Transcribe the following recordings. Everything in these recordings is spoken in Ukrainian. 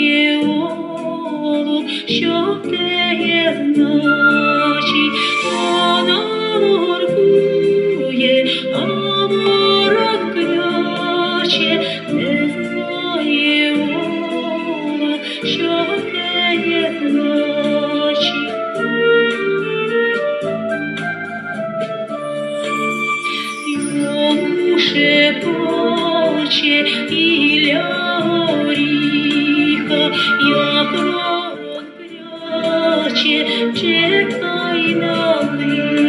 знає голуб, що теє значить, шепоче Ілля горіха, cię czekaj na mnie.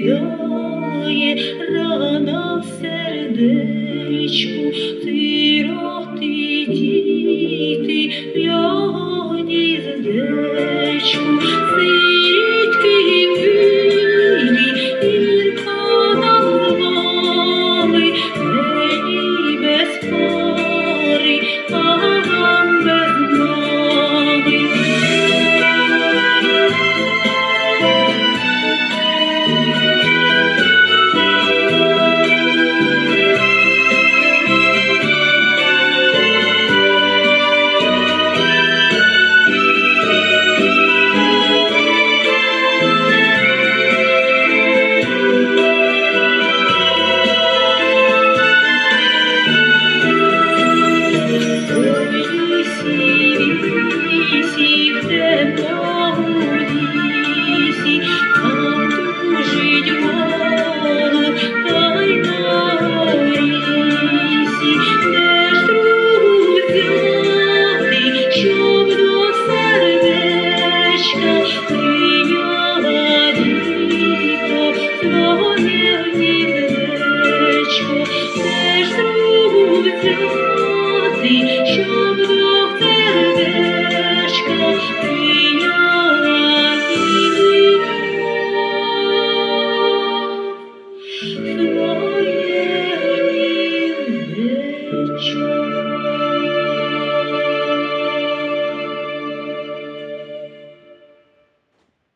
Придає рана в сердечку, сироти діти в його гніздечку, сирітки милі, взяти, щоб до сердечка прийняла літо